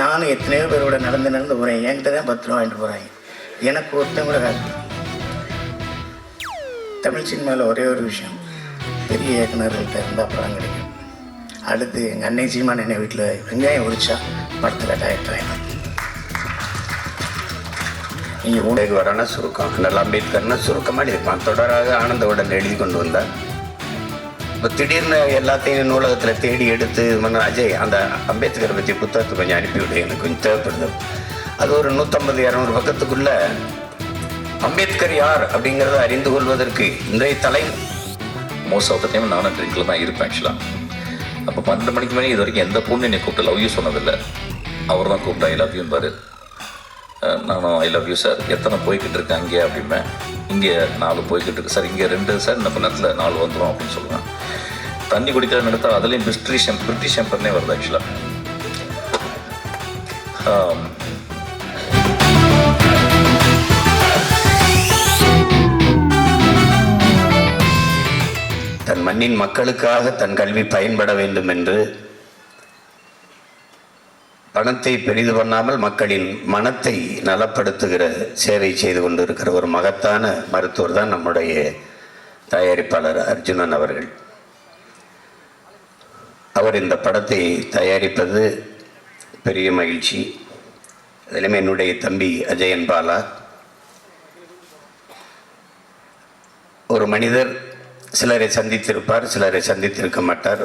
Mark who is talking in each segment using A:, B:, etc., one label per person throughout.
A: நானும் எத்தனையோ பேரோட நடந்து நடந்து போகிறேன் என்கிட்ட தான் பத்து ரூபா வாங்கிட்டு போகிறாங்க எனக்கு ஒருத்தன் கூட காசு தமிழ் சினிமாவில் ஒரே ஒரு விஷயம். பெரிய இயக்குநர்கள்ட்ட இருந்தால் படம் கிடைக்கும். அடுத்து எங்கள் அன்னை சீமான் என்னை வீட்டில் வெங்காயம் உரிச்சா படத்தில் டயட் ஆகிடும் நீங்கள்
B: உடைக்கு வரான சுருக்கம். நல்ல அம்பேத்கர்னா சுருக்கமாக இருப்பான். தொடராக ஆனந்தவுடன் எழுதி கொண்டு வந்தார். இப்போ திடீர்னு எல்லாத்தையும் நூலகத்தில் தேடி எடுத்து மன்ன பண்ண அஜய் அந்த அம்பேத்கரை பற்றி புத்தகத்தை கொஞ்சம் அனுப்பிவிடு எனக்கு கொஞ்சம் தேவைப்படுது. அது ஒரு நூற்றம்பது இரநூறு பக்கத்துக்குள்ளே அம்பேத்கர் யார் அப்படிங்கிறத அறிந்து கொள்வதற்கு இன்றைய தலை
C: மோஸ்ட் ஆஃப் த டைம் நானும் ட்ரிங்கில் தான் இருப்பேன் ஆக்சுவலாக அப்போ பன்னெண்டு மணிக்கு மேலே இது வரைக்கும் எந்த பொண்ணு என்னை கூப்பிட்டு லவ் யூ சொன்னதில்லை. அவர் தான் கூப்பிட்டா ஐ லவ் யூ பாரு நானும் ஐ லவ் யூ சார் எத்தனை போய்கிட்டு இருக்கேன் அங்கே அப்படிம்பேன். இங்கே நாலு போய்கிட்டு இருக்கு. சார் இங்கே ரெண்டு சார் இந்த நேரத்தில் நாலு வந்துடும் அப்படின்னு சொல்லுவேன். தண்ணி குடிக்கிறத நடத்தா அதுலேயும் பிரிட்டிஷ் ஷாம் பிரிட்டிஷ் ஷாம்பர்னே வருது ஆக்சுவலாக
B: தன் மண்ணின் மக்களுக்காக தன் கல்வி பயன்பட வேண்டும் என்று பணத்தை பெரிது பண்ணாமல் மக்களின் மனத்தை நலப்படுத்துகிற சேவை செய்து கொண்டிருக்கிற ஒரு மகத்தான மருத்துவர் தான் நம்முடைய தயாரிப்பாளர் அர்ஜுனன் அவர்கள். அவர் இந்த படத்தை தயாரிப்பது பெரிய மகிழ்ச்சி. அதிலுமே என்னுடைய தம்பி அஜயன் பாலா. ஒரு மனிதர் சிலரை சந்தித்திருப்பார் சிலரை சந்தித்திருக்க மாட்டார்.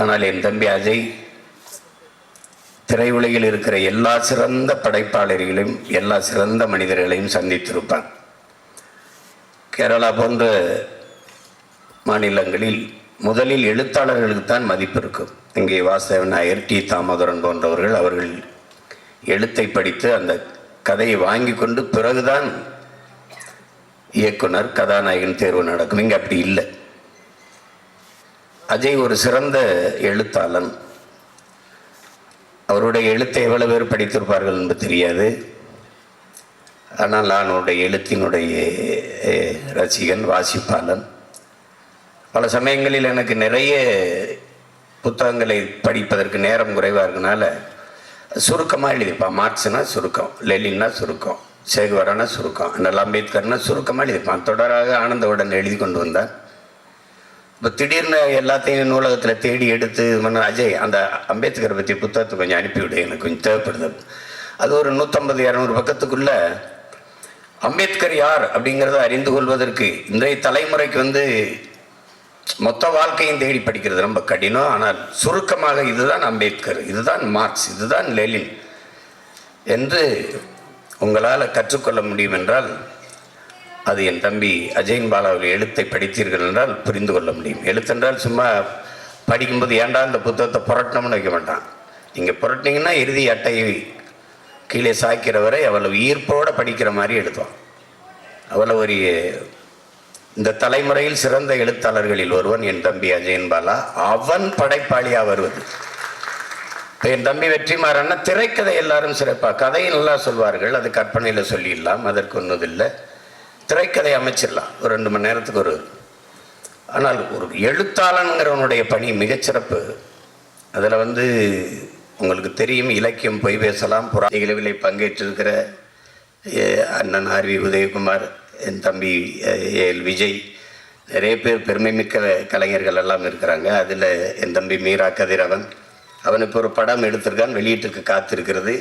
B: ஆனால் என் தம்பி அஜய் திரையுலகில் இருக்கிற எல்லா சிறந்த படைப்பாளர்களையும் எல்லா சிறந்த மனிதர்களையும் சந்தித்திருப்பான் கேரளா போன்ற மாநிலங்களில் முதலில் எழுத்தாளர்களுக்கு தான் மதிப்பு இருக்கும் இங்கே வாசவன் நாயர் டி. தாமோதரன் போன்றவர்கள் அவர்கள் எழுத்தை படித்து அந்த கதையை வாங்கி கொண்டு பிறகுதான் இயக்குனர் கதாநாயகன் தேர்வு நடக்கும். இங்கே அப்படி இல்லை. அஜய் ஒரு சிறந்த எழுத்தாளன். அவருடைய எழுத்தை எவ்வளவு பேர் படித்திருப்பார்கள் என்று தெரியாது. ஆனால் நான் அவருடைய எழுத்தினுடைய ரசிகன் வாசிப்பாளன். பல சமயங்களில் எனக்கு நிறைய புத்தகங்களை படிப்பதற்கு நேரம் குறைவாக இருக்கனால சுருக்கமாக எழுதிப்பான். மார்க்ஸ்னா சுருக்கம் லெலின்னா சுருக்கம் சேகுவரானா சுருக்கம் அண்ணல் அம்பேத்கர்னா சுருக்கமாக எழுதிப்பான். தொடராக ஆனந்தவுடன் எழுதி கொண்டு வந்தான் இப்போ திடீர்னு எல்லாத்தையும் நூலகத்தில் தேடி எடுத்து இது பண்ண அஜய் அந்த அம்பேத்கரை பற்றி புத்தகத்தை கொஞ்சம் அனுப்பிவிடு எனக்கு கொஞ்சம் தேவைப்படுது. அது ஒரு நூற்றம்பது இரநூறு பக்கத்துக்குள்ள அம்பேத்கர் யார் அப்படிங்கிறத அறிந்து கொள்வதற்கு இன்றைய தலைமுறைக்கு வந்து மொத்த வாழ்க்கையும் தேடி படிக்கிறது ரொம்ப கடினம். ஆனால் சுருக்கமாக இதுதான் அம்பேத்கர் இதுதான் மார்க்ஸ் இதுதான் லெலின் என்று உங்களால் கற்றுக்கொள்ள முடியும் என்றால் அது என் தம்பி அஜயன் பாலாவில் எழுத்தை படித்தீர்கள் என்றால் புரிந்து கொள்ள முடியும். எழுத்தென்றால் சும்மா படிக்கும்போது ஏன்டா இந்த புத்தகத்தை புரட்டணும்னு வைக்க மாட்டான். நீங்கள் புரட்டினீங்கன்னா இறுதி அட்டையை கீழே சாய்க்கிற வரை அவ்வளவு ஈர்ப்போடு படிக்கிற மாதிரி எழுதுவான். அவ்வளவு ஒரு இந்த தலைமுறையில் சிறந்த எழுத்தாளர்களில் ஒருவன் என் தம்பி அஜயன் பாலா. அவன் படைப்பாளியாக வருவது. என் தம்பி வெற்றிமாறன்னா திரைக்கதை எல்லாரும் சிறப்பாக கதையை நல்லா சொல்வார்கள். அது கற்பனையில் சொல்லிடலாம் அதற்கு ஒன்றுதில்லை திரைக்கதை அமைச்சிடலாம். ஒரு ரெண்டு மணி நேரத்துக்கு ஒரு ஆனால் ஒரு எழுத்தாளனுங்கிறவனுடைய பணி மிகச்சிறப்பு அதில் வந்து உங்களுக்கு தெரியும் இலக்கியம் பொய் பேசலாம் புறா நிகழ்வில் பங்கேற்றிருக்கிற அண்ணன் ஆர்வி உதயகுமார். என் தம்பி அஹ், எல் விஜய் நிறைய பேர் பெருமைமிக்க கலைஞர்கள் எல்லாம் இருக்கிறாங்க. அதில் என் தம்பி மீரா கதிரவன் அவன். இப்போ ஒரு படம் எடுத்திருக்கான் வெளியீட்டுக்கு காத்திருக்கிறது.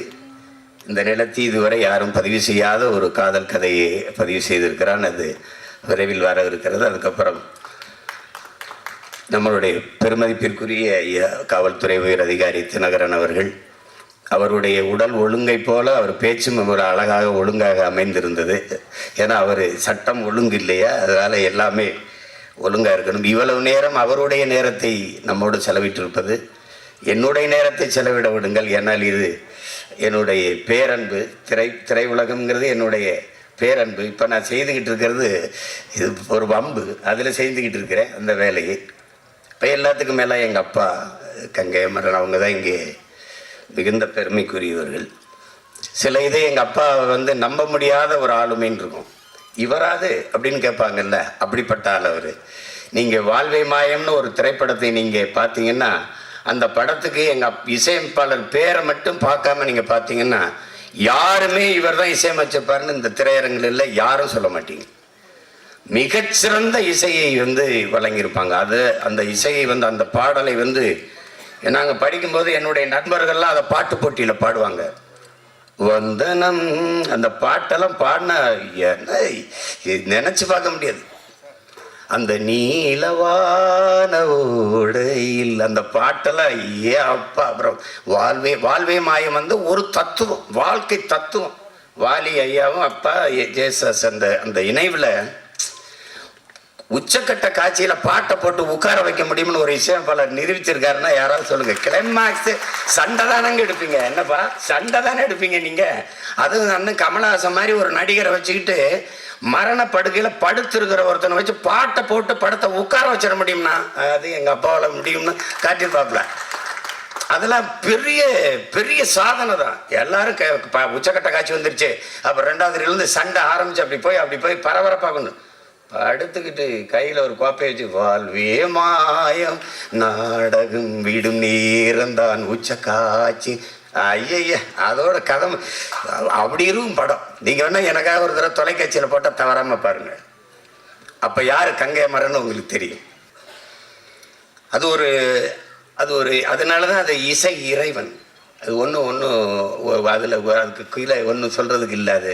B: இந்த நிலத்தி இதுவரை யாரும் பதிவு செய்யாத ஒரு காதல் கதையை பதிவு செய்திருக்கிறான். அது விரைவில் வர இருக்கிறது. அதுக்கப்புறம் நம்மளுடைய பெருமதிப்பிற்குரிய காவல்துறை உயர் அதிகாரி தினகரன் அவர்கள் அவருடைய உடல் ஒழுங்கை போல அவர் பேச்சும் ஒரு அழகாக ஒழுங்காக அமைந்திருந்தது. ஏன்னா அவர் சட்டம் ஒழுங்கு இல்லையா அதனால் எல்லாமே ஒழுங்காக இருக்கணும். இவ்வளவு நேரம் அவருடைய நேரத்தை நம்மோடு செலவிட்டிருப்பது. என்னுடைய நேரத்தை செலவிட விடுங்கள். ஏன்னால் இது என்னுடைய பேரன்பு. திரை திரையுலகம்ங்கிறது என்னுடைய பேரன்பு. இப்போ நான் செய்துக்கிட்டு இருக்கிறது இது ஒரு வம்பு. அதில் செய்துக்கிட்டு இருக்கிறேன் அந்த வேலையை. இப்போ எல்லாத்துக்கும் மேலே எங்கள் அப்பா கங்கை மரன் அவங்க தான் இங்கே மிகுந்த பெருமைக்குரியவர்கள். சில இது எங்கள் அப்பா வந்து நம்ப முடியாத ஒரு ஆளுமைன்னு இருக்கும். இவராது அப்படின்னு கேட்பாங்கல்ல அப்படிப்பட்ட ஆள் அவர். நீங்கள் வாழ்வை மாயம்னு ஒரு திரைப்படத்தை நீங்கள் பார்த்தீங்கன்னா அந்த படத்துக்கு எங்கள் இசையமைப்பாளர் பேரை மட்டும் பார்க்காம நீங்கள் பார்த்தீங்கன்னா யாருமே இவர் தான் இசையமைச்சிருப்பாருன்னு இந்த திரையரங்கில் யாரும் சொல்ல மாட்டீங்க. மிகச்சிறந்த இசையை வந்து வழங்கியிருப்பாங்க. அது அந்த இசையை வந்து அந்த பாடலை வந்து நாங்கள் படிக்கும்போது என்னுடைய நண்பர்கள்லாம் அதை பாட்டு போட்டியில் பாடுவாங்க. வந்தனம் அந்த பாட்டெல்லாம் பாடினா என்ன? நினச்சி பார்க்க முடியாது. அந்த நீலவான ஓடையில் அந்த பாட்டெல்லாம் ஏ அப்பா அப்புறம் வாழ்வே வாழ்வே மாயம் வந்து ஒரு தத்துவம் வாழ்க்கை தத்துவம். வாலி ஐயாவும் அப்பா ஜேசஸ் அந்த அந்த இணைவில் உச்சக்கட்ட காட்சியில பாட்டை போட்டு உட்கார வைக்க முடியும்னு ஒரு விஷயம் பல நிரூபிச்சிருக்காருன்னா யாராவது சொல்லுங்க. கிளைமாக்ஸ் சண்டை தானங்க எடுப்பீங்க. என்னப்பா? சண்டை தானே எடுப்பீங்க நீங்க? அதுவும் அண்ணன் கமலஹாசன் மாதிரி ஒரு நடிகரை வச்சுக்கிட்டு மரண படுக்கையில படுத்திருக்கிற ஒருத்தனை வச்சு பாட்டை போட்டு படத்தை உட்கார வச்சிட முடியும்னா அது எங்க அப்பாவால் முடியும்னு காட்டியிருப்பாப்ல அதெல்லாம் பெரிய பெரிய சாதனை தான். எல்லாரும் உச்சக்கட்ட காட்சி வந்துருச்சு. அப்புறம் ரெண்டாவது இருந்து சண்டை ஆரம்பிச்சு அப்படி போய் அப்படி போய் பரபரப்பாகணும் படுத்துக்கிட்டு கையில் ஒரு கோப்பையை வச்சு வாழ்வே மாயம் நாடகம் விடும் நேரம்தான் உச்ச காட்சி. ஐயய்ய அதோட கதம் அப்படி இருக்கும் படம். நீங்கள் வேணா எனக்காக ஒரு தடவை தொலைக்காட்சியில் போட்டால் தவறாமல் பாருங்க. அப்போ யார் கங்கை மரன்னு உங்களுக்கு தெரியும். அது ஒரு அது ஒரு அதனால தான் அது இசை இறைவன். அது ஒன்றும் ஒன்றும் அதில் அதுக்கு கீழே ஒன்றும் சொல்கிறதுக்கு இல்லை அது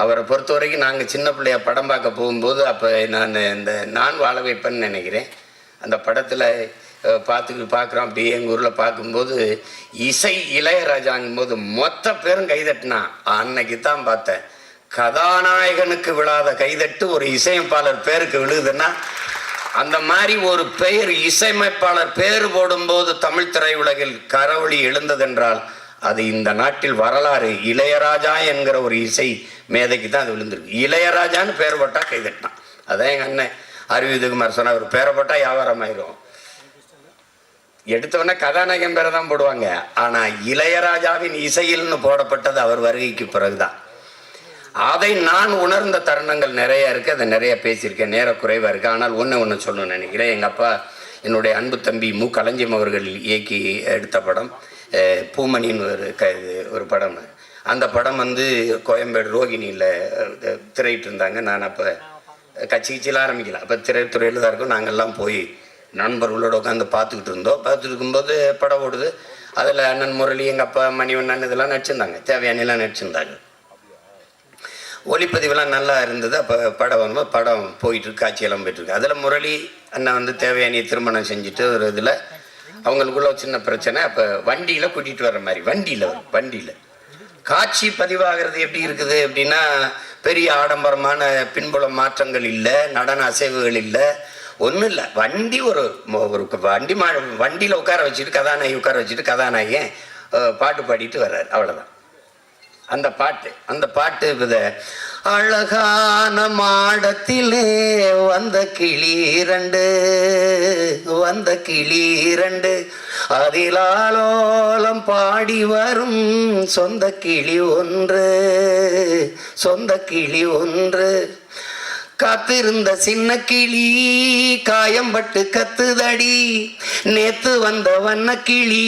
B: அவரை பொறுத்த வரைக்கும் நாங்கள் சின்ன பிள்ளைய படம் பார்க்க போகும்போது அப்போ நான் இந்த நான் வாழ வைப்பேன்னு நினைக்கிறேன். அந்த படத்தில் பார்த்து பார்க்குறோம். அப்படியே எங்கள் ஊரில் பார்க்கும்போது இசை இளையராஜாங்கும் போது மொத்த பேரும் கைதட்டினா அன்னைக்கு தான் பார்த்தேன். கதாநாயகனுக்கு விழாத கைதட்டு ஒரு இசையமைப்பாளர் பேருக்கு விழுகுதுன்னா அந்த மாதிரி ஒரு பெயர் இசையமைப்பாளர் பேர் போடும்போது தமிழ் திரையுலகில் கரவழி எழுந்ததென்றால் அது இந்த நாட்டில் வரலாறு. இளையராஜா என்கிற ஒரு இசை மேதைக்கு தான் அது விழுந்திருக்கு. இளையராஜான்னு பேர் போட்டால் கைதட்டினான். அதான் எங்கள் அண்ணன் அறிவிதகுமார் சொன்ன அவர் பேரை போட்டால் வியாபாரம் ஆயிரும். எடுத்தவொடனே கதாநாயகன் பேரை தான் போடுவாங்க. ஆனால் இளையராஜாவின் இசையில்னு போடப்பட்டது அவர் வருகைக்கு பிறகுதான். அதை நான் உணர்ந்த தருணங்கள் நிறைய இருக்கு. அதை நிறைய பேசியிருக்கேன். நேர குறைவாக இருக்கு. ஆனால் ஒன்று ஒன்று சொல்லணும்னு நினைக்கிறேன். எங்கள் அப்பா என்னுடைய அன்பு தம்பி மு. களஞ்சியம் அவர்கள் இயக்கி எடுத்த படம். பூமணின்னு ஒரு க இது ஒரு படம். அந்த படம் வந்து கோயம்பேடு ரோகிணியில் திரையிட்டு இருந்தாங்க. நான் அப்போ கட்சி கட்சியில் ஆரம்பிக்கல. அப்போ திரைத்துறையில் தான் இருக்கும். நாங்கள்லாம் போய் நண்பர்களோட உட்காந்து பார்த்துக்கிட்டு இருந்தோம். பார்த்துட்டு இருக்கும்போது படம் ஓடுது. அதில் அண்ணன் முரளி எங்கள் அப்பா மணிவண்ணன் இதெல்லாம் நடிச்சிருந்தாங்க. தேவையானலாம் நடிச்சிருந்தாங்க. ஒளிப்பதிவுலாம் நல்லா இருந்தது. அப்போ படம் வரும்போது படம் போயிட்டுருக்கு காட்சியெல்லாம் போயிட்டுருக்கு அதில் முரளி அண்ணன் வந்து தேவையானியை திருமணம் செஞ்சுட்டு ஒரு இதில் அவங்களுக்குள்ள சின்ன பிரச்சனை. அப்போ வண்டியில் கூட்டிகிட்டு வர்ற மாதிரி வண்டியில் வண்டியில். காட்சி பதிவாகிறது எப்படி இருக்குது அப்படின்னா பெரிய ஆடம்பரமான பின்புல மாற்றங்கள் இல்லை நடன அசைவுகள் இல்லை. ஒன்றும் இல்லை. வண்டி ஒரு ஒரு வண்டி மா வண்டியில் உட்கார வச்சுட்டு கதாநாயகி உட்கார வச்சுட்டு கதாநாயகன் பாட்டு பாடிட்டு வர்றாரு. அவ்வளோதான் அந்த பாட்டு அந்த பாட்டு இதை அழகான மாடத்திலே வந்த கிளி இரண்டு வந்த கிளி இரண்டு அதிலாலோலம் பாடி வரும் சொந்த கிளி ஒன்று சொந்த கிளி ஒன்று. காத்திருந்த சின்ன கிளி காயம்பட்டு கத்துதடி. நேத்து வந்த வண்ண கிளி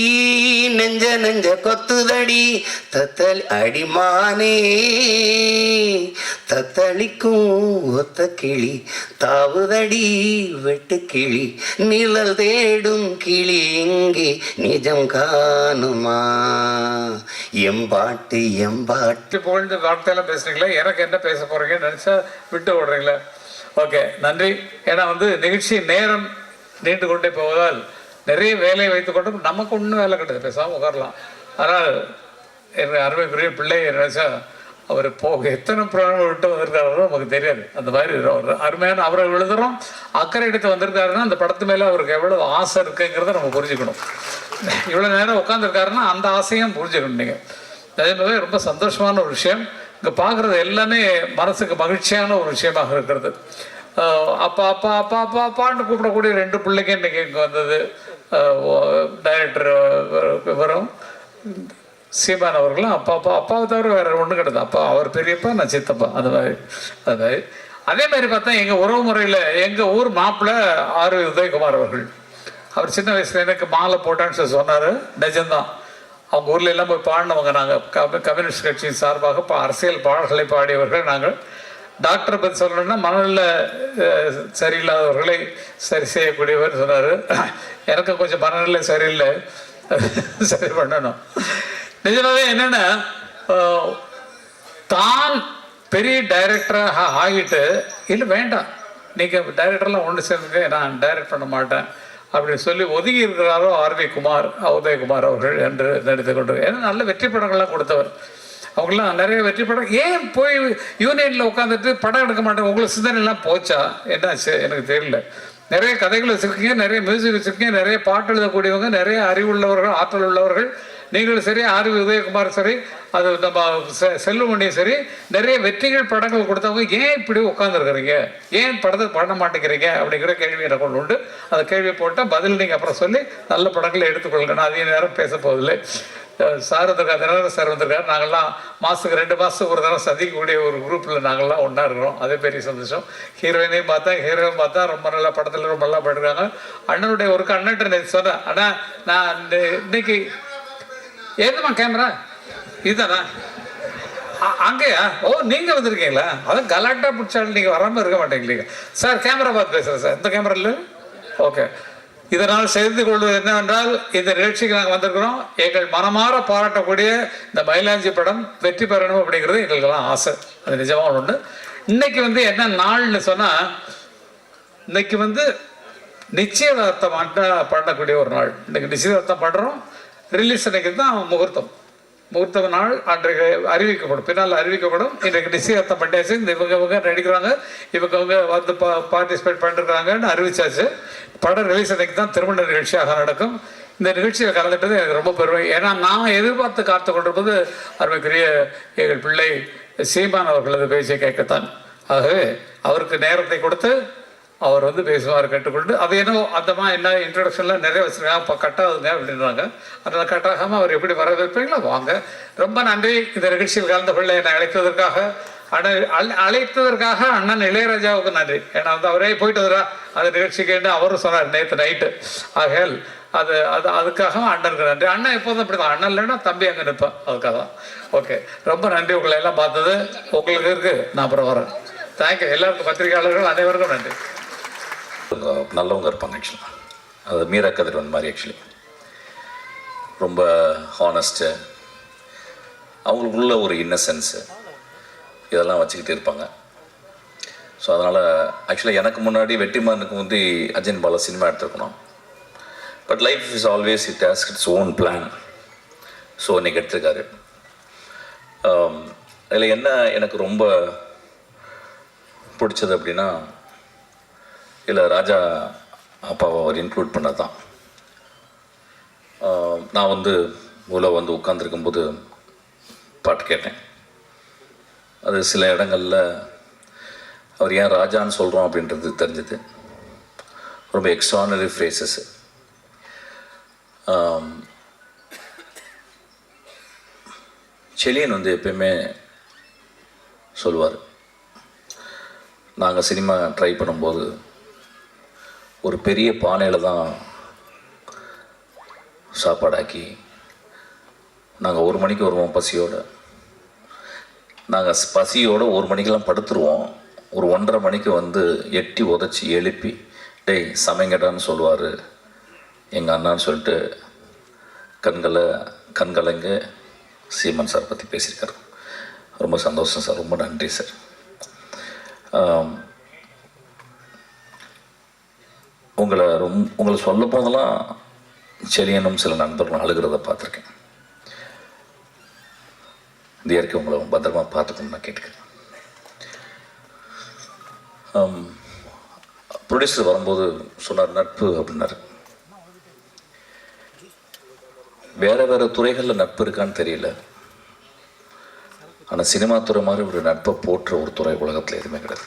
B: நெஞ்ச நெஞ்ச கொத்துதடி. தத்தளி அடிமானே தத்தளிக்கும் ஒத்த கிளி. தாவுதடி வெட்டு கிளி நிழல் தேடும் கிளி இங்கே நிஜம் காணுமா? எம்பாட்டு எம்பாட்டு
D: விட்டு புகழ்ந்து வார்த்தையெல்லாம் பேசுறீங்களா எனக்கு என்ன பேச போறீங்கன்னு நினைச்சா விட்டு விடுறீங்களா ஓகே நன்றி. ஏன்னா வந்து நிகழ்ச்சி நேரம் நீண்டு கொண்டே போவதால் நிறைய வேலையை வைத்துக்கொண்டு நமக்கு ஒன்றும் வேலை கிடையாது பேசாமல் உட்காரலாம். ஆனால் என் அருமைக்குரிய பிள்ளை நினைச்சா அவர் போக எத்தனை புராணம் விட்டு வந்திருக்காரோ நமக்கு தெரியாது. அந்த மாதிரி ஒரு அருமையான அவரை எழுதுறோம். அக்கறை எடுத்து வந்திருக்காருன்னா அந்த படத்து மேலே அவருக்கு எவ்வளோ ஆசை இருக்குங்கிறத நம்ம புரிஞ்சுக்கணும். இவ்வளோ நேரம் உட்காந்துருக்காருன்னா அந்த ஆசையும் புரிஞ்சுக்கணும் நீங்கள் அதே மாதிரி ரொம்ப சந்தோஷமான ஒரு விஷயம். இங்கே பார்க்குறது எல்லாமே மனசுக்கு மகிழ்ச்சியான ஒரு விஷயமாக இருக்கிறது. அப்பா அப்பா அப்பா அப்பா அப்பான்னு கூப்பிடக்கூடிய ரெண்டு பிள்ளைங்க இன்றைக்கி இங்கே வந்தது. டைரக்டர் விவரம் சீமான் அவர்களும் அப்பா அப்பா அப்பாவை தவிர வேறு ஒன்றும் கிடையாது. அப்பா அவர் பெரியப்பா நான் சித்தப்பா. அது மாதிரி அது மாதிரி. அதே மாதிரி பார்த்தா எங்கள் உறவு முறையில் எங்கள் ஊர் மாப்பிள்ளை ஆர் உதயகுமார் அவர்கள். அவர் சின்ன வயசில் எனக்கு மாலை போட்டான்னு சொல்லி சொன்னார். நிஜம்தான். அவங்க ஊரில் எல்லாம் போய் பாடினவங்க நாங்கள் கம்யூனிஸ்ட் கட்சியின் சார்பாக இப்போ அரசியல் பாடல்களை பாடியவர்கள் நாங்கள். டாக்டர் பற்றி சொல்லணும்னா மனநல சரியில்லாதவர்களை சரி செய்யக்கூடியவர் சொன்னார். எனக்கு கொஞ்சம் மனநிலை சரியில்லை. சரி பண்ணணும். நிஜமாவே என்னென்னா தான் பெரிய டைரக்டராக ஆகிட்டு இல்லை வேண்டாம். நீங்கள் டைரக்டர்லாம் ஒன்று சேர்ந்துங்க நான் டைரக்ட் பண்ண மாட்டேன். அப்படின்னு சொல்லி ஒதுங்கி இருக்கிறாரோ ஆர்வி குமார் உதயகுமார் அவர்கள் என்று நடித்து கொண்டு ஏன்னா நல்ல வெற்றி படங்கள்லாம் கொடுத்தவர். அவங்களாம் நிறைய வெற்றி படம் ஏன் போய் யூனியனில் உட்காந்துட்டு படம் எடுக்க மாட்டேன் உங்களுக்கு சிந்தனைலாம் போச்சா? என்னாச்சு? எனக்கு தெரியல. நிறைய கதைகள் வச்சுருக்கீங்க நிறைய மியூசிக் வச்சுருக்கீங்க நிறைய பாட்டு எழுதக்கூடியவங்க நிறைய அறிவுள்ளவர்கள் ஆற்றல் உள்ளவர்கள். நீங்களும் சரி ஆர் உதயகுமாரும் உதயகுமார் சரி அது நம்ம செ- செல்வமணியும் சரி நிறைய வெற்றிகள் படங்கள் கொடுத்தவங்க ஏன் இப்படி உட்காந்துருக்குறீங்க ஏன் படத்தை பண்ண மாட்டேங்கிறீங்க? அப்படிங்கிற கேள்வி எனக்கு ஒன்று உண்டு. அந்த கேள்வியை போட்டால் பதில் நீங்கள் அப்புறம் சொல்லி நல்ல படங்களை எடுத்துக்கொள்ளுங்க. நான் அதிக நேரம் பேச போவதில்லை. சார் வந்திருக்கார் தினகரன் சார் வந்திருக்கார். நாங்கள்லாம் மாதத்துக்கு ரெண்டு மாதத்துக்கு ஒரு தடவை சந்திக்கக்கூடிய ஒரு குரூப்பில் நாங்கள்லாம் ஒன்றா இருக்கிறோம். அதே பெரிய சந்தோஷம். ஹீரோயினையும் பார்த்தா ஹீரோயின் பார்த்தா ரொம்ப நல்லா படத்தில் ரொம்ப நல்லா பண்ணிருக்காங்க அண்ணனுடைய ஒரு அண்ணன் சொன்னேன் ஆனால் நான் இன்னைக்கு ஏதுமா கேமரா? இதுதானா அ- அங்கேயா? ஓ நீங்கள் வந்திருக்கீங்களா? அதான் கலாட்டா பிடிச்சாலும் நீங்கள் வராமல் இருக்க மாட்டேங்கிறீங்க. சார் கேமரா பார்த்து பேசுகிறேன் சார். இந்த கேமரா இல்லை? ஓகே. இதனால் செய்து கொள்வது என்னவென்றால் இந்த நிகழ்ச்சிக்கு நாங்கள் வந்திருக்கிறோம். எங்கள் மனமாற பாராட்டக்கூடிய இந்த மயிலாஞ்சி படம் வெற்றி பெறணும் அப்படிங்கிறது எங்களுக்கெல்லாம் ஆசை. அது நிஜமாக உண்டு இன்னைக்கு வந்து என்ன நாள்னு சொன்னால் இன்னைக்கு வந்து நிச்சயதார்த்தம் பண்ணக்கூடிய ஒரு நாள். இன்னைக்கு நிச்சயதார்த்தம் பண்ணுறோம் ரிலீஸ் அன்னைக்கு தான் முகூர்த்தம். முகூர்த்த நாள் அன்றைக்கு அறிவிக்கப்படும். பின்னால் அறிவிக்கப்படும். இன்றைக்கு நிச்சயதார்த்தம் பண்ணியாச்சு இந்த இவங்க இவங்க நடிக்கிறாங்க. இவங்க இவங்க வந்து பா பார்ட்டிசிபேட் பண்ணிருக்காங்கன்னு அறிவிச்சாச்சு. படம் ரிலீஸ் அன்னைக்கு தான் திருமண நிகழ்ச்சியாக நடக்கும். இந்த நிகழ்ச்சியில் கலந்துட்டது எனக்கு ரொம்ப பெருமை. ஏன்னா நான் எதிர்பார்த்து காத்து கொண்டிருப்பது அருமைக்குரிய எங்கள் பிள்ளை சீமான் அவர்களது பேச்சை கேட்கத்தான். ஆகவே அவருக்கு நேரத்தை கொடுத்து அவர் வந்து பேசுவார் கேட்டுக்கொண்டு. அது என்ன அந்தமா என்ன இன்ட்ரடக்ஷன்லாம் நிறைய வச்சுருக்காங்க. இப்போ கட்டாதுங்க அப்படின்றாங்க. அதனால் கட்டாகாமல் அவர் எப்படி வரவேற்பீங்களோ வாங்க. ரொம்ப நன்றி. இந்த நிகழ்ச்சியில் கலந்து கொள்ள என்னை அழைத்ததற்காக. அண்ணன் அழைத்ததற்காக அண்ணன் இளையராஜாவுக்கு நன்றி. ஏன்னா வந்து அவரே போயிட்டு வரா அந்த நிகழ்ச்சிக்கு அவரும் சொன்னார் நேற்று நைட்டு ஆகையால் அது அது அதுக்காக அண்ணனுக்கு நன்றி. அண்ணன் எப்போதும் அப்படி தான் அண்ணன் இல்லைன்னா தம்பி அங்கே நிற்பேன். அதுக்காக தான் ஓகே ரொம்ப நன்றி. உங்களை எல்லாம் பார்த்தது. உங்களுக்கு இருக்குது நான் அப்புறம் வரேன். தேங்க்யூ எல்லாருக்கும் பத்திரிகையாளர்கள் அனைவருக்கும் நன்றி.
C: நல்லவங்க இருப்பாங்க ஆக்சுவலாக அது மீரா கதிரவன் மாதிரி ஆக்சுவலி ரொம்ப ஹானஸ்ட்டு அவங்களுக்குள்ள ஒரு இன்னசென்ஸு இதெல்லாம் வச்சுக்கிட்டு இருப்பாங்க. ஸோ அதனால் ஆக்சுவலாக எனக்கு முன்னாடி வெட்டிமானுக்கு முந்தி Ajayan Bala cinema எடுத்துருக்கணும். But life is always it has its own plan so இன்னைக்கு எடுத்திருக்காரு. Um, அதில் என்ன எனக்கு ரொம்ப பிடிச்சது அப்படின்னா இல்லை ராஜா அப்பாவை அவர் இன்க்ளூட் பண்ணது தான் நான் வந்து உள்ள வந்து உட்காந்துருக்கும்போது பாட்டு கேட்டேன். அது சில இடங்களில் அவர் ஏன் ராஜான்னு சொல்கிறோம் அப்படின்றது தெரிஞ்சது. ரொம்ப எக்ஸ்ட்ரானரி ஃப்ரேசஸ் செலியன் வந்து எப்பயுமே சொல்லுவார். நாங்கள் சினிமா ட்ரை பண்ணும்போது ஒரு பெரிய பானையில் தான் சாப்பாடாக்கி நாங்கள் ஒரு மணிக்கு வருவோம் பசியோடு. நாங்கள் பசியோடு ஒரு மணிக்கெல்லாம் படுத்துருவோம். ஒரு ஒன்றரை மணிக்கு வந்து எட்டி உதச்சி எழுப்பி டேய் சமைங்கடான்னு சொல்லுவார். எங்கள் அண்ணான்னு சொல்லிட்டு கண்களை கண்கலங்க சீமன் சார் பற்றி பேசியிருக்காரு. ரொம்ப சந்தோஷம் சார் ரொம்ப நன்றி சார். உங்களை ரொம் உங்களை சொல்ல போதெல்லாம் செலியனும் சில நண்பர்களும் அழுகிறத பார்த்துருக்கேன். இந்த இயற்கை உங்களை பத்திரமா பார்த்துக்கணும்னு நான் கேட்டுக்கிறேன். ப்ரொடியூசர் வரும்போது சொன்னார் நட்பு அப்படின்னாரு. வேற வேற துறைகளில் நட்பு இருக்கான்னு தெரியல. ஆனால் சினிமா துறை மாதிரி ஒரு நட்பை போற்ற ஒரு துறை உலகத்தில் எதுவுமே கிடையாது.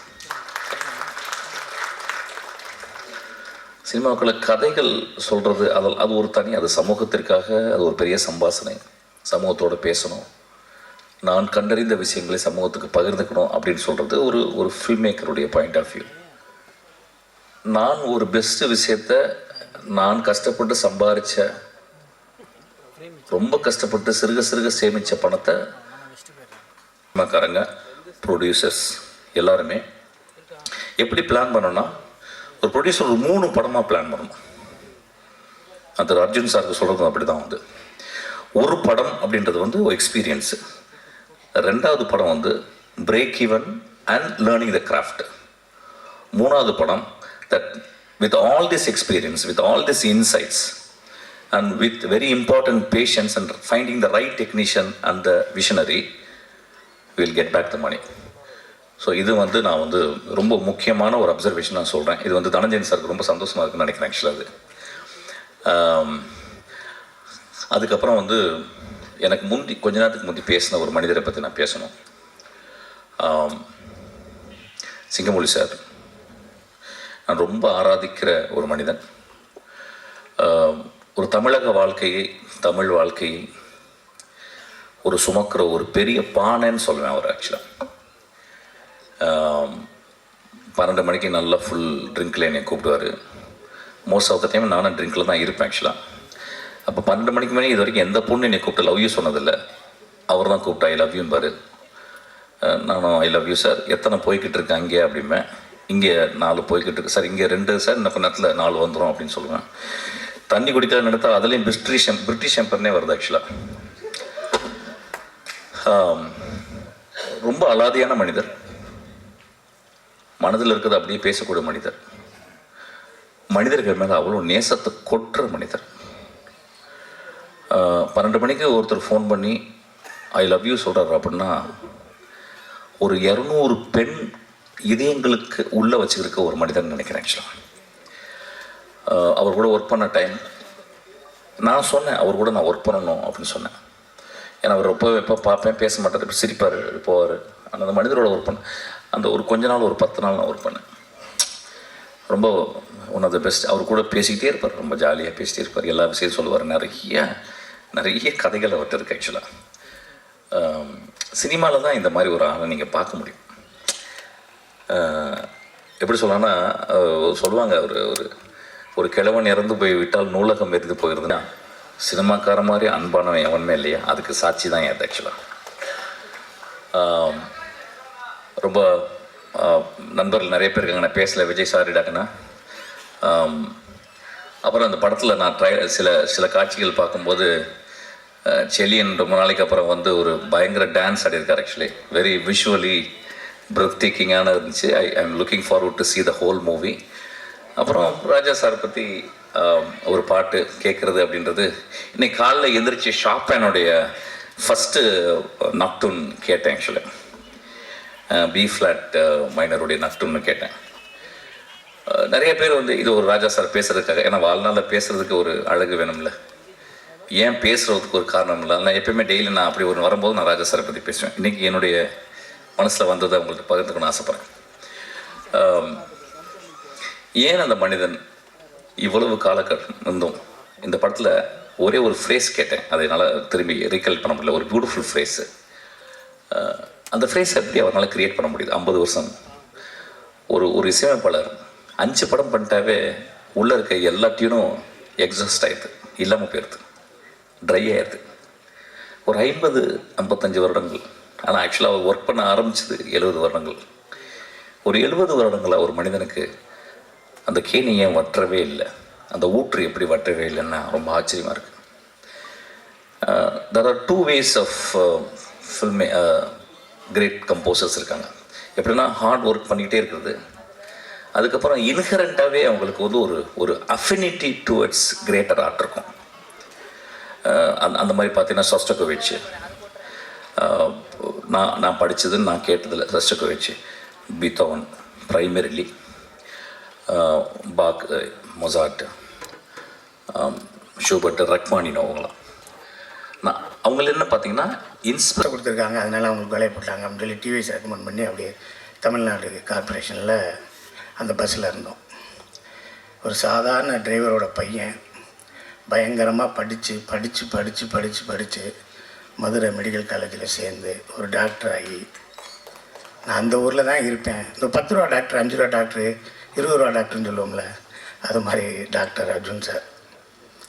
C: சினிமாக்களை கதைகள் சொல்கிறது அதில் அது ஒரு தனி அது சமூகத்திற்காக அது ஒரு பெரிய சம்பாசனை. சமூகத்தோடு பேசணும். நான் கண்டறிந்த விஷயங்களை சமூகத்துக்கு பகிர்ந்துக்கணும் அப்படின்னு சொல்கிறது ஒரு ஒரு ஃபில்ம் மேக்கருடைய பாயிண்ட் ஆஃப் வியூ நான் ஒரு பெஸ்ட்டு விஷயத்த நான் கஷ்டப்பட்டு சம்பாரித்த ரொம்ப கஷ்டப்பட்டு சிறுக சிறுக சேமித்த பணத்தை சினிமாக்காரங்க ப்ரொடியூசர்ஸ் எல்லாருமே எப்படி பிளான் பண்ணோன்னா ஒரு ப்ரொடியூசர் ஒரு மூணு படமாக பிளான் பண்ணணும் அது அர்ஜுன் சாருக்கு சொல்கிறது அப்படி தான் வந்து. ஒரு படம் அப்படின்றது வந்து ஒரு எக்ஸ்பீரியன்ஸு ரெண்டாவது படம் வந்து break even and learning the craft மூணாவது படம் that with all this experience with all this insights and with very important patience and finding the right technician and the visionary will get back the money so இது வந்து நான் வந்து ரொம்ப முக்கியமான ஒரு observation நான் சொல்கிறேன் இது வந்து தனஞ்சயன் சாருக்கு ரொம்ப சந்தோஷமாக இருக்குன்னு நினைக்கிறேன் ஆக்சுவலாக அது. அதுக்கப்புறம் வந்து எனக்கு முந்தி கொஞ்ச நேரத்துக்கு முந்தி பேசின ஒரு மனிதரை பற்றி நான் பேசணும். சிங்கமொழி சார் நான் ரொம்ப ஆராதிக்கிற ஒரு மனிதன். ஒரு தமிழக வாழ்க்கையை தமிழ் வாழ்க்கையை ஒரு சுமக்கிற ஒரு பெரிய பானைன்னு சொல்லுவேன் அவர் ஆக்சுவலாக பன்னெண்டு மணிக்கு நல்லா ஃபுல் ட்ரிங்க்கில் என்னை கூப்பிடுவார். மோஸ்ட் ஆஃப் த டைம் நானும் ட்ரிங்க்கில் தான் இருப்பேன் ஆக்சுவலாக அப்போ பன்னெண்டு மணிக்கு மேலே இது வரைக்கும் எந்த பொண்ணு என்னை கூப்பிட்டு லவ் யூ சொன்னதில்லை. அவர் தான் கூப்பிட்டா ஐ லவ் யூம்பாரு நானும் ஐ லவ் யூ சார் எத்தனை போய்கிட்டு இருக்கு அங்கே அப்படிம்பேன் இங்கே நாலு போய்கிட்டு இருக்கு. சார் இங்கே ரெண்டு சார் இன்னும் நேரத்தில் நாலு வந்துடும் அப்படின்னு சொல்லுவேன். தண்ணி குடிக்காத நடத்தா அதுலேயும் பிரிட்டிஷ் பிரிட்டிஷ் எம்பர்னே வருது ஆக்சுவலாக ரொம்ப அலாதியான மனிதர். மனதில் இருக்கிறது அப்படியே பேசக்கூடிய மனிதர். மனிதர்கள் மேலே அவ்வளோ நேசத்தை கொட்டுற மனிதர். பன்னெண்டு மணிக்கு ஒருத்தர் ஃபோன் பண்ணி ஐ லவ் யூ சொல்கிறார் அப்படின்னா ஒரு இரநூறு பெண் இதயங்களுக்கு உள்ளே வச்சுருக்க ஒரு மனிதன் நினைக்கிறேன் ஆக்சுவலாக அவர் கூட ஒர்க் பண்ண டைம் நான் சொன்னேன் அவர் கூட நான் ஒர்க் பண்ணணும் அப்படின்னு சொன்னேன். ஏன்னா அவர் எப்போ எப்போ பார்ப்பேன் பேச மாட்டார் சிரிப்பார் போவார். ஆனால் அந்த மனிதரோட ஒர்க் பண்ண அந்த ஒரு கொஞ்ச நாள் ஒரு பத்து நாள் நான் ஒர்க் பண்ணேன். ரொம்ப ஒன் ஆஃப் த பெஸ்ட் அவர் கூட பேசிக்கிட்டே இருப்பார் ரொம்ப ஜாலியாக பேசிகிட்டே இருப்பார். எல்லா விஷயம் சொல்லுவார். நிறைய நிறைய கதைகள் அவர்கிட்ட இருக்கு ஆக்சுவலாக சினிமாவில் தான் இந்த மாதிரி ஒரு ஆளை நீங்கள் பார்க்க முடியும். எப்படி சொல்லலாம்னா சொல்லுவாங்க ஒரு ஒரு ஒரு கிழவன் இறந்து போய் விட்டால் நூலகம் எரிந்து போயிருதுன்னா சினிமாக்கார மாதிரி அன்பானவன் எவனுமே இல்லையா? அதுக்கு சாட்சி தான் என் ஆக்சுவலாக ரொம்ப நண்பர்கள் நிறைய பேர் இருக்காங்க. நான் பேசல. விஜய் சாரிடாக்குன்னா அப்புறம் அந்த படத்தில் நான் ட்ரை சில சில காட்சிகள் பார்க்கும்போது செலியன் ரொம்ப நாளைக்கு அப்புறம் வந்து ஒரு பயங்கர டான்ஸ் ஆடியிருக்கார் ஆக்சுவலி வெரி விஷுவலி பிரத் டேக்கிங்கான இருந்துச்சு. I I am looking forward to see the whole movie அப்புறம் ராஜா சார் பற்றி ஒரு பாட்டு கேட்குறது அப்படின்றது இன்னைக்கு காலைல எந்திரிச்சு ஷாப்பேனுடைய ஃபஸ்ட்டு நக்டூன் கேட்டேன் ஆக்சுவலி பி ஃப்ளாட் மைனருடைய நக்டூன்னு கேட்டேன். நிறைய பேர் வந்து இது ஒரு ராஜா சார் பேசுறதுக்காக ஏன்னா வாழ்நாளில் பேசுறதுக்கு ஒரு அழகு வேணும்ல. ஏன் பேசுகிறதுக்கு ஒரு காரணம் இல்லை? நான் எப்பயுமே டெய்லி நான் அப்படி ஒரு வரும்போது நான் ராஜா சாரை பற்றி பேசுவேன். இன்றைக்கி என்னுடைய மனசில் வந்ததை உங்கள்கிட்ட பகிர்ந்துக்கணும்னு ஆசைப்பட்றேன். ஏன் அந்த மனிதன் இவ்வளவு காலகட்டம் இருந்தும் இந்த படத்தில் ஒரே ஒரு ஃப்ரேஸ் கேட்டேன். அதை என்னால் திரும்பி ரீகல் பண்ண முடியல. ஒரு பியூட்டிஃபுல் ஃப்ரேஸு அந்த ஃப்ரேஸ் எப்படி அவரால் கிரியேட் பண்ண முடியுது? ஐம்பது வருஷம். ஒரு ஒரு இசையமைப்பாளர் அஞ்சு படம் பண்ணிட்டாவே உள்ளே இருக்க எல்லா டியூனும் எக்ஸாஸ்ட் ஆயிடுது. இல்லாமல் போயிடுது. ட்ரை ஆயிடுது. ஒரு ஐம்பது ஐம்பத்தஞ்சு வருடங்கள். ஆனால் ஆக்சுவலாக அவர் ஒர்க் பண்ண ஆரம்பிச்சது எழுபது வருடங்கள். ஒரு எழுபது வருடங்களா ஒரு மனிதனுக்கு அந்த கேணி ஏன் வற்றவே இல்லை. அந்த ஊற்று எப்படி வற்றவே இல்லைன்னா ரொம்ப ஆச்சரியமாக இருக்குது there are two ways of ஃபில்மே great composers இருக்காங்க. எப்படின்னா ஹார்ட் ஒர்க் பண்ணிக்கிட்டே இருக்கிறது. அதுக்கப்புறம் இன்ஹரண்ட்டாகவே அவங்களுக்கு வந்து ஒரு ஒரு அஃபினிட்டி டுவர்ட்ஸ் கிரேட்டர் ஆர்ட் இருக்கும். அந்த அந்த மாதிரி பார்த்தீங்கன்னா சஸ்டகோவிச் நான் நான் படித்ததுன்னு நான் கேட்டதில் Shostakovich Beethoven primarily Bach Mozart Schubert Rachmaninoff அவங்களாம். நான் என்ன பார்த்தீங்கன்னா இன்ஸ்பெக்டர்
A: கொடுத்துருக்காங்க. அதனால அவங்களுக்கு வேலையை போட்டாங்க அப்படின்னு சொல்லி டிவிஎஸ் ரெக்கமெண்ட் பண்ணி அப்படியே தமிழ்நாடு கார்ப்பரேஷனில் அந்த பஸ்ஸில் இருந்தோம். ஒரு சாதாரண டிரைவரோட பையன் பயங்கரமாக படித்து படித்து படித்து படித்து படித்து மதுரை மெடிக்கல் காலேஜில் சேர்ந்து ஒரு டாக்டர் ஆகி நான் அந்த ஊரில் தான் இருப்பேன். இந்த பத்து ரூபா டாக்டர் அஞ்சு ரூபா டாக்டரு இருபது ரூபா டாக்டர்னு சொல்லுவோம்ல அது மாதிரி டாக்டர் அர்ஜுன் சார்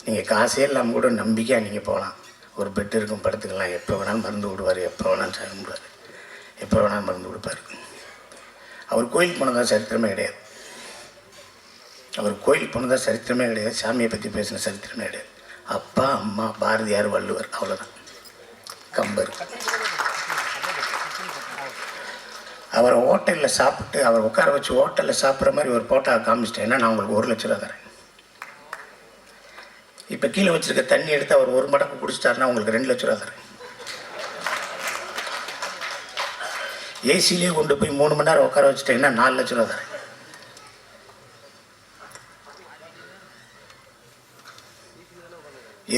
A: நீங்கள் காசே இல்லாமல் கூட நம்பிக்கையாக நீங்கள் போகலாம். ஒரு பெட் இருக்கும் படுத்துக்கலாம். எப்போ வேணாலும் மருந்து விடுவார் எப்போ வேணாலும் சாக விடுவார் எப்போ வேணாலும் மருந்து கொடுப்பார். அவர் கோயில் போனதா சரித்திரமே கிடையாது. அவர் கோயில் போனதா சரித்திரமே கிடையாது. சாமியை பற்றி பேசின சரித்திரமே கிடையாது. அப்பா அம்மா பாரதியார் வள்ளுவர் அவ்வளோதான் கம்பர் அவரை ஹோட்டலில் சாப்பிட்டு அவர் உட்கார வச்சு ஹோட்டலில் சாப்பிட்ற மாதிரி ஒரு போட்டோ காமிச்சிட்டேன்னா நான் உங்களுக்கு ஒரு லட்ச ரூபா தரேன். இப்போ கீழே வச்சிருக்க தண்ணி எடுத்து அவர் ஒரு மடக்கு குடிச்சிட்டாருன்னா உங்களுக்கு ரெண்டு லட்ச ரூபா தரேன். ஏசிலேயே கொண்டு போய் மூணு மணி நேரம் உட்கார வச்சுட்டீங்கன்னா நாலு லட்ச ரூபா தரேன்.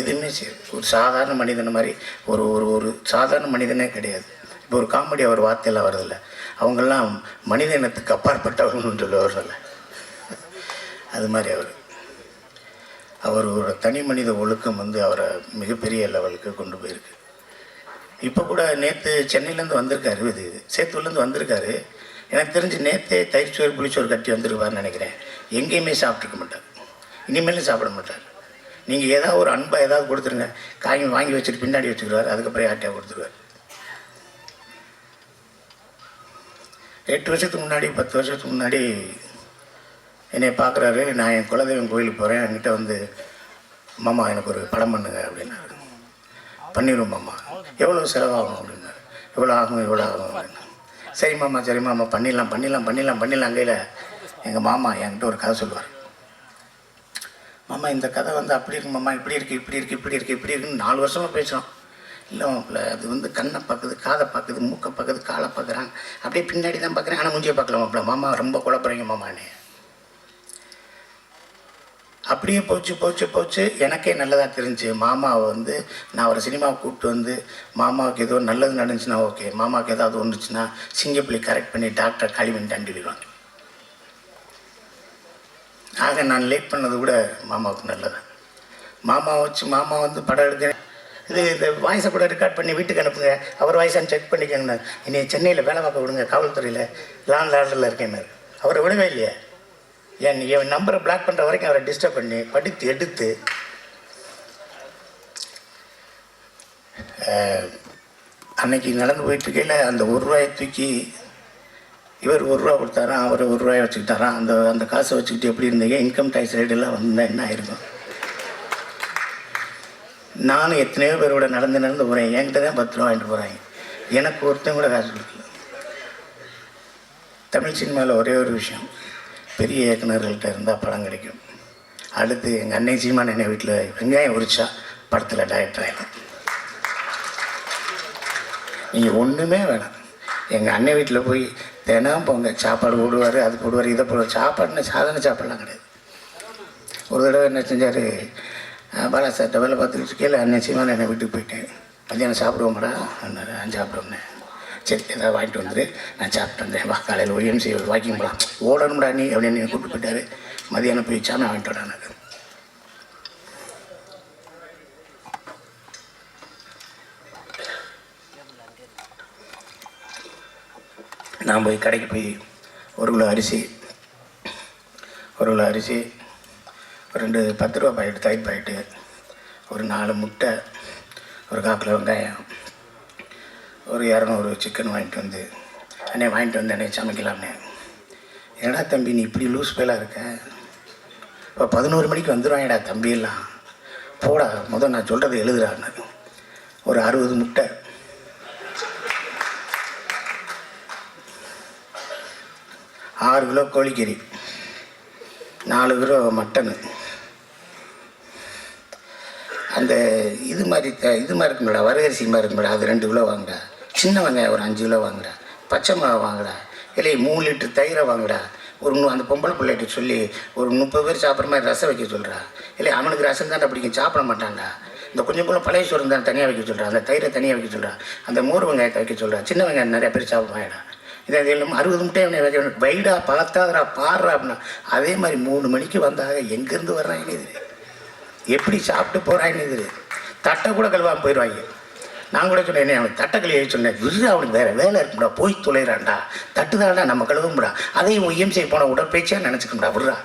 A: எதுவுமே சரி ஒரு சாதாரண மனிதன் மாதிரி ஒரு ஒரு ஒரு சாதாரண மனிதனே கிடையாது. இப்போ ஒரு காமெடி அவர் வார்த்தையெல்லாம் வரதில்ல அவங்கெல்லாம் மனித இனத்துக்கு அப்பாற்பட்டவர்கள் சொல்ல அது மாதிரி அவர். அவர் ஒரு தனி மனித ஒழுக்கம் வந்து அவரை மிகப்பெரிய லெவலுக்கு கொண்டு போயிருக்கு. இப்போ கூட நேற்று சென்னையிலேருந்து வந்திருக்காரு இது சேத்தூர்லேருந்து வந்திருக்காரு. எனக்கு தெரிஞ்சு நேற்றே தயிர்ச்சோறு புளிச்சோறு கட்டி வந்திருப்பார்னு நினைக்கிறேன். எங்கேயுமே சாப்பிட்ருக்க மாட்டார். இனிமேலும் சாப்பிட மாட்டார். நீங்கள் ஏதாவது ஒரு அன்பாக ஏதாவது கொடுத்துருங்க. காய் வாங்கி வச்சுட்டு பின்னாடி வச்சுக்கிறாரு அதுக்கப்புறம் யார்ட்டையாக கொடுத்துருவார். எட்டு வருஷத்துக்கு முன்னாடி பத்து வருஷத்துக்கு முன்னாடி என்னை பார்க்குறாரு நான் என் குலதெய்வம் கோயிலுக்கு போகிறேன் என்கிட்ட வந்து மாமா எனக்கு ஒரு படம் பண்ணுங்க அப்படின்னாரு. பண்ணிடும் மாமா. எவ்வளோ செலவாகும்? அப்படின்னாரு. எவ்வளோ ஆகும் இவ்வளோ ஆகும் அப்படின்னா சரி மாமா சரி மாமா பண்ணிடலாம் பண்ணிடலாம் பண்ணிடலாம் பண்ணிடலாம் கையில் எங்கள் மாமா என்கிட்ட ஒரு கதை சொல்லுவார். மாமா இந்த கதை வந்து அப்படி இருக்கு மாமா இப்படி இருக்குது இப்படி இருக்குது இப்படி இருக்குது இப்படி இருக்குன்னு நாலு வருஷமாக பேசுகிறோம் இல்லை மாப்பிள்ள அது வந்து கண்ணை பார்க்குது காதை பார்க்குது மூக்கை பார்க்குது காலை பார்க்குறாங்க. அப்படியே பின்னாடி தான் பார்க்குறேன். ஆனால் முஞ்சியை பார்க்கல மாப்பிள்ள மாமா ரொம்ப குழப்பறீங்க மாமானே அப்படியே போச்சு போச்சு போச்சு. எனக்கே நல்லதாக தெரிஞ்சு மாமாவை வந்து நான் ஒரு சினிமாவை கூப்பிட்டு வந்து மாமாவுக்கு ஏதோ நல்லது நடந்துச்சுன்னா ஓகே மாமாவுக்கு ஏதாவது ஒன்றுச்சுன்னா சிங்கப்பிள்ளி கரெக்ட் பண்ணி டாக்டர் களிமண் தண்டிடுவாங்க ஆக நான் லேட் பண்ணது கூட மாமாவுக்கு நல்லது. மாமா வச்சு மாமா வந்து படம் எடுக்கிறேன் இது இந்த வாய்ஸை கூட ரெக்கார்ட் பண்ணி வீட்டுக்கு அனுப்புங்க. அவர் வாய்ஸான்னு செக் பண்ணிக்கோங்க இனி சென்னையில் வேலை பார்க்க விடுங்க காவல்துறையில் லாண்ட் ஆர்டரில் இருக்கேன்னாரு. அவரை விடவே இல்லையே. என் என் நம்பரை பிளாக் பண்ணுற வரைக்கும் அவரை டிஸ்டர்ப் பண்ணி படித்து எடுத்து. அன்னைக்கு நடந்து போயிட்டுருக்கையில் அந்த ஒரு ரூபாயை தூக்கி இவர் ஒரு ரூபா கொடுத்தாராம் அவர் ஒரு ரூபாய் வச்சுக்கிட்டாராம் அந்த அந்த காசை வச்சுக்கிட்டு எப்படி இருந்தீங்க? இன்கம் டேக்ஸ் ரேட்டெல்லாம் வந்தால் என்ன ஆயிருக்கும்? நானும் எத்தனையோ பேரோட நடந்து நடந்து போகிறேன் என்கிட்ட தான் பத்து ரூபா வாங்கிட்டு போகிறாங்க எனக்கு ஒருத்தன் கூட காசு கொடுக்கல. தமிழ் சினிமாவில் ஒரே ஒரு விஷயம். பெரிய இயக்குநர்கள்ட்ட இருந்தால் படம் கிடைக்கும். அடுத்து எங்கள் அன்னை சீமான் என்ன வீட்டில் வெங்காயம் உரிச்சா படத்தில் டைரக்டர் ஆகிடும் நீங்கள் ஒன்றுமே வேணாம். எங்கள் அண்ணன் வீட்டில் போய் தினம் போங்க சாப்பாடு போடுவார் அது போடுவார் இதை போடுவார். சாப்பாடுன்னு சாதாரண சாப்பாடுலாம் கிடையாது. ஒரு தடவை என்ன செஞ்சார் பாலா சார்ட்ட வேலை பார்த்துக்கிட்டு இருக்கையில் அண்ணன் சீமான் என்னை வீட்டுக்கு போயிட்டேன் மத்தியானம் சாப்பிடுவோம்டா? அண்ணன் நான் சரி ஏதாவது வாங்கிட்டு வந்துரு நான் சாப்பிட்டு வந்தேன். வா காலையில் ஒய்எம்சி வாக்கிங் போகலாம் ஓடணும்டா நீ அப்படின்னு என்னை கூப்பிட்டு போயிட்டாரு. மதியானம் போய் சாமி வாங்கிட்டு வரானு நான் போய் கடைக்கு போய் ஒரு கிலோ அரிசி ஒரு கிலோ அரிசி ஒரு ரெண்டு பத்து ரூபா பாக்கெட்டு தயிர் பாக்கெட்டு ஒரு நாலு முட்டை ஒரு கால் கிலோ வெங்காயம் ஒரு இரநூறு சிக்கன் வாங்கிட்டு வந்து அண்ணே வாங்கிட்டு வந்து அண்ணே சமைக்கலாம்னே. என்னடா தம்பி நீ இப்படி லூஸ் பேலாக இருக்க? இப்போ பதினோரு மணிக்கு வந்துடுவாங்கடா தம்பியெல்லாம் போடா முதல் நான் சொல்கிறத எழுதுறான்னு ஒரு அறுபது முட்டை. ஆறு கிலோ கோழிக்கறி நாலு கிலோ மட்டனு. அந்த இது மாதிரி இது மாதிரி இருக்கும்டா வரகரிசி மாதிரி இருக்கும்டா அது ரெண்டு கிலோ வாங்குடா. சின்ன வெங்காயம் ஒரு அஞ்சு கிலோ வாங்குடா பச்சை மிளகா வாங்குடா இல்லை மூணு லிட்டர் தயிரை வாங்குடா ஒரு அந்த பொம்பளை பிள்ளைகிட்ட சொல்லி ஒரு முப்பது பேர் சாப்பிட்ற மாதிரி ரசம் வைக்க சொல்கிறா இல்லை அவனுக்கு ரசம் தான் பிடிக்கும் சாப்பிட மாட்டான்டா. இந்த கொஞ்சம் கூட பழைய சோறு தான் தனியாக வைக்க சொல்கிறா அந்த தயிரை தனியாக வைக்க சொல்கிறா அந்த மோர் வெங்காயத்தை வைக்க சொல்கிறா சின்ன வெங்காயம் நிறைய பேர் சாப்பிடுவாங்கடா இதை இல்லாமல் அறுபது முட்டை அவனை வைக்க வைடா பார்த்தாதரா பாடுறா அப்படின்னா அதே மாதிரி மூணு மணிக்கு வந்தாக எங்கேருந்து வர்றாங்கன்னு இது எப்படி சாப்பிட்டு போகிறாங்கன்னு இது தட்டை கூட கழுவாம போயிடுவாங்க. நான் கூட சொன்னேன் அவன் அவனுக்கு சொன்னேன். விரு அவனுக்கு வேறு வேலை இருக்கும்டா போய் தொலைறான்டா. தட்டுதான்டா நம்ம கழுவும்டா அதையும் இஎம்சி போன உடற்பயிற்சியாக நினச்சிக்கோம்டா விடுறா.